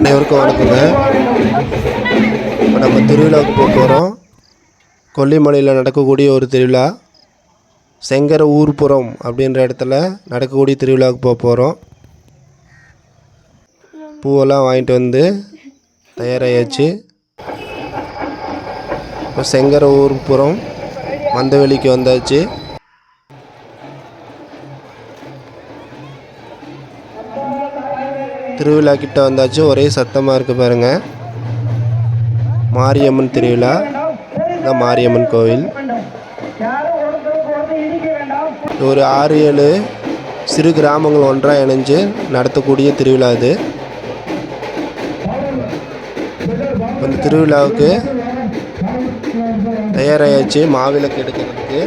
அனைவருக்கும் வணக்கங்க. இப்போ நம்ம திருவிழாவுக்கு போக போகிறோம் கொல்லிமலையில் நடக்கக்கூடிய ஒரு திருவிழா. செங்கர ஊர்புறம் அப்படின்ற இடத்துல நடக்கக்கூடிய திருவிழாவுக்கு போக போகிறோம் பூவெல்லாம் வாங்கிட்டு வந்து தயாராகியாச்சு இப்போ செங்கர ஊர்புறம் மந்தவெளிக்கு வந்தாச்சு. திருவிழா கிட்ட வந்தாச்சு ஒரே சத்தமாக இருக்கு பாருங்க. மாரியம்மன் திருவிழா இந்த மாரியம்மன் கோவில். ஒரு ஆறு ஏழு சிறு கிராமங்கள் ஒன்றாக இணைஞ்சு நடத்தக்கூடிய திருவிழா இது. அந்த திருவிழாவுக்கு தயாராகியாச்சு மாவிளக்கு எடுக்கிறதுக்கு.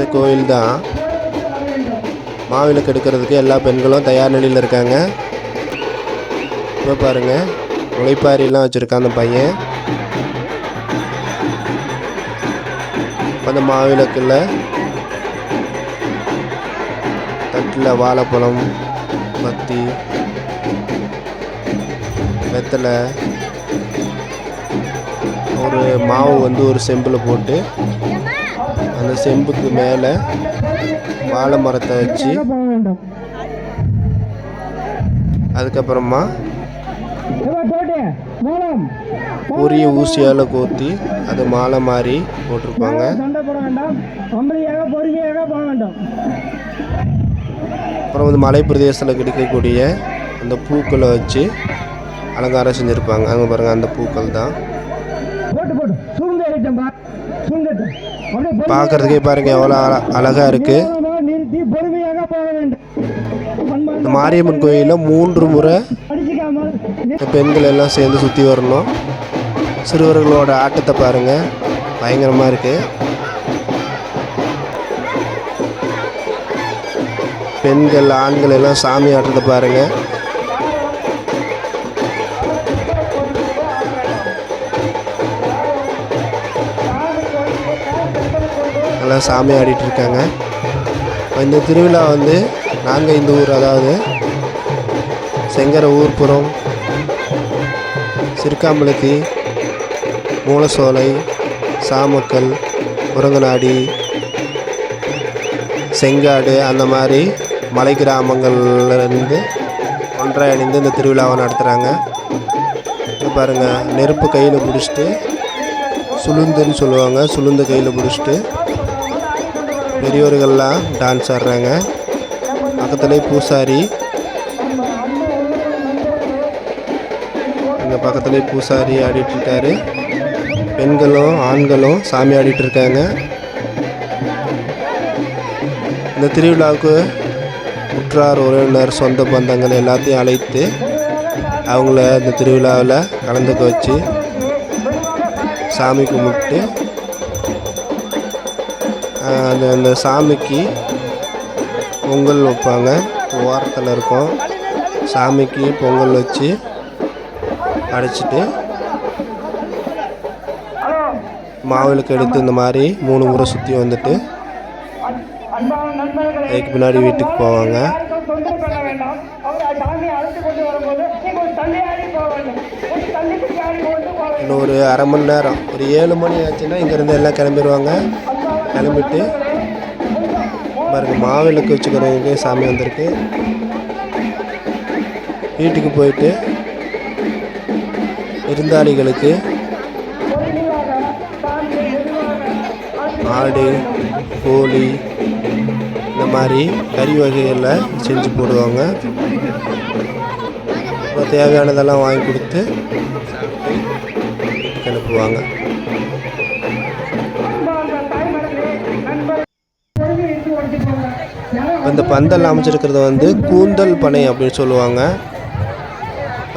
இந்த கோயில் தான். மாவிளக்கு எடுக்கிறதுக்கு எல்லா பெண்களும் தயார் நிலையில் இருக்காங்க. இப்போ பாருங்க முளைப்பாரிலாம் வச்சுருக்கான் அந்த பையன். அந்த மாவிளக்கில் தட்டில் வாழைப்பழம் பத்தி வெத்தலை ஒரு மாவு வந்து ஒரு செம்பில் போட்டு அந்த செம்புக்கு மேலே வாழை மரத்தை வச்சு அதுக்கப்புறமா ஏவா பொரிய ஊசியால் கோத்தி அது மாலை மாதிரி போட்டிருப்பாங்க. அப்புறம் வந்து மலை பிரதேசத்தில் கிடைக்கக்கூடிய அந்த பூக்களை வச்சு அலங்காரம் செஞ்சுருப்பாங்க. அங்கே பாருங்கள் அந்த பூக்கள் தான் பார்க்கறதுக்கே பார்க்குறதுக்கே பாருங்கள் எவ்வளோ அழ அழகாக இருக்குது இந்த மாரியம்மன் கோயிலில் மூன்று முறை பெண்கள் எல்லாம் சேர்ந்து சுற்றி வரணும். சிறுவர்களோட ஆட்டத்தை பாருங்கள் பயங்கரமாக இருக்குது பெண்கள் ஆண்கள் எல்லாம் சாமி ஆட்டத்தை பாருங்கள் எல்லாம் சாமி ஆடிட்டு இருக்காங்க இந்த திருவிழா வந்து நாங்கள் இந்த ஊர் அதாவது செங்கர ஊர்புறம் சிறுக்காம்பலத்தி மூலசோலை சாமக்கல் குரங்கநாடி செங்காடு அந்த மாதிரி மலை கிராமங்கள்லேருந்து ஒன்றாக இணைந்து இந்த திருவிழாவை நடத்துகிறாங்க பாருங்கள் நெருப்பு கையில் பிடிச்சிட்டு சுளுந்துன்னு சொல்லுவாங்க சுளுந்து கையில் பிடிச்சிட்டு. பெரியவர்கள்லாம் டான்ஸ் ஆடுறாங்க. பக்கத்துலேயே பூசாரி. இங்கே பக்கத்துலேயே பூசாரி ஆடிட்டு இருக்காரு. பெண்களும் ஆண்களும் சாமி ஆடிட்டு இருக்காங்க. இந்த திருவிழாவுக்கு உற்றார் உறவினர் சொந்த பந்தங்கள் எல்லாத்தையும் அழைத்து அவங்கள இந்த திருவிழாவில் கலந்துக்க வச்சு சாமி கும்பிட்டு அந்த அந்த சாமிக்கு பொங்கல் வைப்பாங்க. ஓரத்தில் இருக்கும். சாமிக்கு பொங்கல் வச்சு அடைச்சிட்டு மாவிளக்கு எடுத்து இந்த மாதிரி மூணு முறை சுற்றி வந்துட்டு அதுக்கு பின்னாடி வீட்டுக்கு போவாங்க. இன்னும் ஒரு அரை மணி நேரம். ஒரு ஏழு மணி ஆச்சுன்னா இங்கேருந்து எல்லாம் கிளம்பிடுவாங்க கிளம்பிட்டு பாருங்க மாவிளக்கு வச்சுக்கிறவங்க சாமி வந்திருக்கு. வீட்டுக்கு போயிட்டு விருந்தாளிகளுக்கு ஆடு கோழி இந்த மாதிரி கறி வகைகளில் செஞ்சு போடுவாங்க. அப்புறம் தேவையானதெல்லாம் வாங்கி கொடுத்து கிளப்புவாங்க. இந்த பந்தல் அமைச்சிருக்கிறது வந்து கூந்தல் பனை அப்படின்னு சொல்லுவாங்க.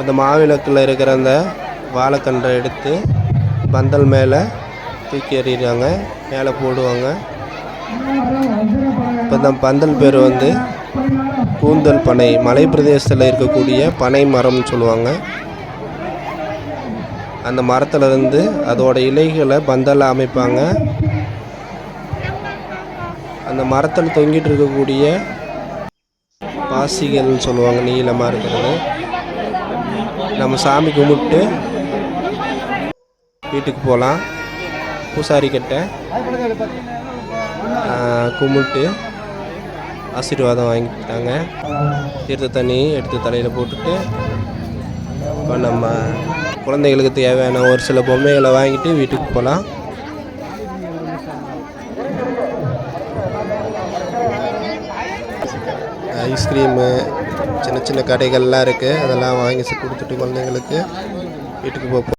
அந்த மாவிளக்கில் இருக்கிற அந்த வாழைக்கன்றை எடுத்து பந்தல் மேலே தூக்கி எறிகிறாங்க மேலே போடுவாங்க. இப்போ இந்த பந்தல் பேர் வந்து கூந்தல் பனை. மலை பிரதேசத்தில் இருக்கக்கூடிய பனை மரம்னு சொல்லுவாங்க. அந்த மரத்துலேருந்து அதோட இலைகளை பந்தலாக அமைப்பாங்க. அந்த மரத்தில் தொங்கிட்டு இருக்கக்கூடிய பாசிகள்னு சொல்லுவாங்க நீளமாக இருக்கிறது. நம்ம சாமி கும்பிட்டு வீட்டுக்கு போகலாம் பூசாரி கிட்ட கும்பிட்டு ஆசீர்வாதம் வாங்கிட்டாங்க தீர்த்த தண்ணி எடுத்து தலையில் போட்டுட்டு இப்போ நம்ம குழந்தைகளுக்கு தேவையான ஒரு சில பொம்மைகளை வாங்கிட்டு வீட்டுக்கு போகலாம் ஐஸ்கிரீமு சின்ன சின்ன கடைகள்லாம் இருக்குது அதெல்லாம் வாங்கி கொடுத்துட்டு குழந்தைங்களுக்கு வீட்டுக்கு போக